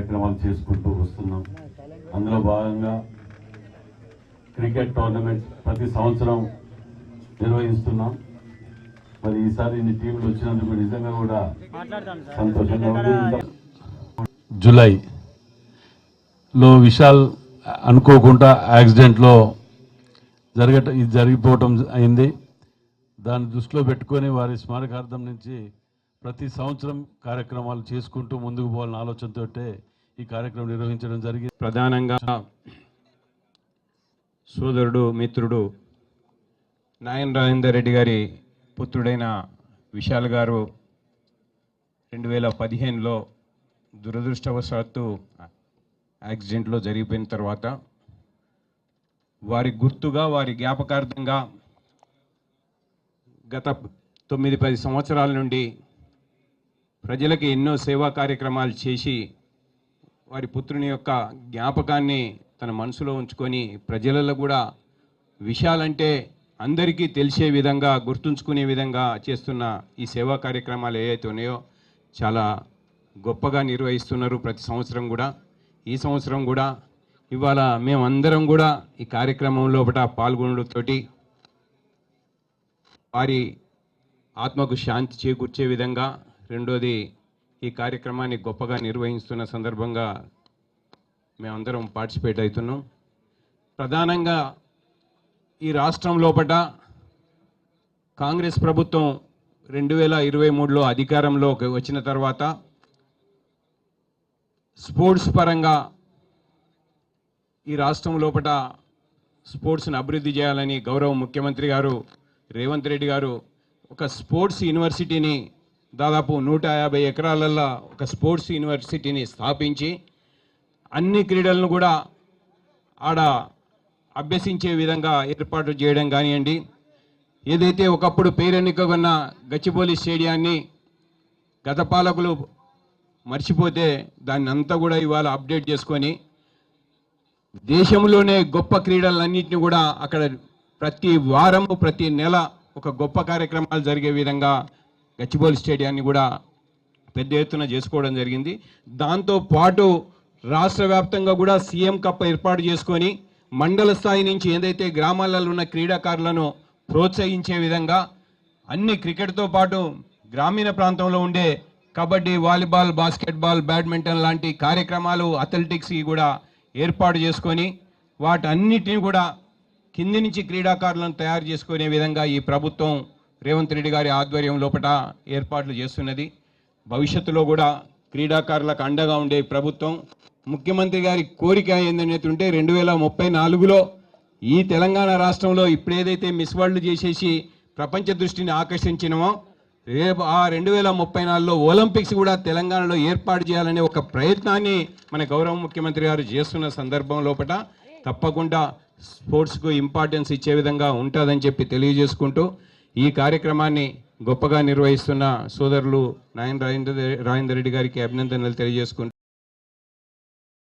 కార్యక్రమాలు చేసుకుంటూ వస్తున్నాం. అందులో భాగంగా క్రికెట్ టోర్నమెంట్ ప్రతి సంవత్సరం నిర్వహిస్తున్నాం. మరి ఈసారి ఇన్ని టీంలు వచ్చినందుకు నిజంగా కూడా సంతోషంగా ఉంది. ఇంత- జూలై లో విశాల్ అనుకోకుండా యాక్సిడెంట్లో జరగట ఇది జరిగిపోవటం అయింది. దాన్ని దృష్టిలో పెట్టుకొని వారి స్మారకార్థం నుంచి ప్రతి సంవత్సరం కార్యక్రమాలు చేసుకుంటూ ముందుకు పోవాలన్న ఆలోచనతో ఈ కార్యక్రమం నిర్వహించడం జరిగింది. ప్రధానంగా సోదరుడు మిత్రుడు నాయన్ రాజేందర్ రెడ్డి గారి పుత్రుడైన విశాల్ గారు రెండు వేల పదిహేనులో దురదృష్టవశాత్తు యాక్సిడెంట్లో జరిగిపోయిన తర్వాత వారి గుర్తుగా వారి జ్ఞాపకార్థంగా గత తొమ్మిది పది సంవత్సరాల నుండి ప్రజలకి ఎన్నో సేవా కార్యక్రమాలు చేసి వారి పుత్రుని యొక్క జ్ఞాపకాన్ని తన మనసులో ఉంచుకొని ప్రజలలో కూడా విషయాలంటే అందరికీ తెలిసే విధంగా గుర్తుంచుకునే విధంగా చేస్తున్న ఈ సేవా కార్యక్రమాలు ఏవైతే ఉన్నాయో చాలా గొప్పగా నిర్వహిస్తున్నారు ప్రతి సంవత్సరం కూడా. ఈ సంవత్సరం కూడా ఇవాళ మేమందరం కూడా ఈ కార్యక్రమం లోపల పాల్గొనడంతోటి వారి ఆత్మకు శాంతి చేకూర్చే విధంగా రెండోది ఈ కార్యక్రమాన్ని గొప్పగా నిర్వహిస్తున్న సందర్భంగా మేమందరం పార్టిసిపేట్ అవుతున్నాం. ప్రధానంగా ఈ రాష్ట్రం లోపల కాంగ్రెస్ ప్రభుత్వం రెండు వేల ఇరవై మూడులో అధికారంలోకి వచ్చిన తర్వాత స్పోర్ట్స్ పరంగా ఈ రాష్ట్రం లోపట స్పోర్ట్స్ని అభివృద్ధి చేయాలని గౌరవ ముఖ్యమంత్రి గారు రేవంత్ రెడ్డి గారు ఒక స్పోర్ట్స్ యూనివర్సిటీని దాదాపు నూట యాభై ఎకరాలల్లో ఒక స్పోర్ట్స్ యూనివర్సిటీని స్థాపించి అన్ని క్రీడలను కూడా ఆడ అభ్యసించే విధంగా ఏర్పాటు చేయడం కానివ్వండి. ఏదైతే ఒకప్పుడు పేరెన్నికగున్న గచ్చిబౌలి స్టేడియాన్ని గత పాలకులు మర్చిపోతే దాన్ని అంతా కూడా ఇవాళ అప్డేట్ చేసుకొని దేశంలోనే గొప్ప క్రీడలన్నింటినీ కూడా అక్కడ ప్రతి వారము ప్రతి నెల ఒక గొప్ప కార్యక్రమాలు జరిగే విధంగా గచ్చిబౌలి స్టేడియాన్ని కూడా పెద్ద ఎత్తున చేసుకోవడం జరిగింది. దాంతోపాటు రాష్ట్ర వ్యాప్తంగా కూడా సీఎం కప్ ఏర్పాటు చేసుకొని మండల స్థాయి నుంచి ఏదైతే గ్రామాలలో ఉన్న క్రీడాకారులను ప్రోత్సహించే విధంగా అన్ని క్రికెట్తో పాటు గ్రామీణ ప్రాంతంలో ఉండే కబడ్డీ వాలీబాల్ బాస్కెట్బాల్ బ్యాడ్మింటన్ లాంటి కార్యక్రమాలు అథ్లెటిక్స్ కూడా ఏర్పాటు చేసుకొని వాటన్నిటిని కూడా కింది నుంచి క్రీడాకారులను తయారు చేసుకునే విధంగా ఈ ప్రభుత్వం రేవంత్ రెడ్డి గారి ఆధ్వర్యం లోపల ఏర్పాట్లు చేస్తున్నది. భవిష్యత్తులో కూడా క్రీడాకారులకు అండగా ఉండే ప్రభుత్వం ముఖ్యమంత్రి గారి కోరిక ఏంటంటే రెండు వేల ముప్పై నాలుగులో ఈ తెలంగాణ రాష్ట్రంలో ఇప్పుడేదైతే మిస్ వరల్డ్ చేసేసి ప్రపంచ దృష్టిని ఆకర్షించినమో రేపు ఆ రెండు వేల ముప్పై నాలుగులో ఒలింపిక్స్ కూడా తెలంగాణలో ఏర్పాటు చేయాలనే ఒక ప్రయత్నాన్ని మన గౌరవ ముఖ్యమంత్రి గారు చేస్తున్న సందర్భం లోపల తప్పకుండా స్పోర్ట్స్కు ఇంపార్టెన్స్ ఇచ్చే విధంగా ఉంటుందని చెప్పి తెలియజేసుకుంటూ ఈ కార్యక్రమాన్ని గొప్పగా నిర్వహిస్తున్న సోదరులు నాయన్ రాజేంద్ర రాజేందర్ రెడ్డి గారికి అభినందనలు తెలియజేసుకుంటూ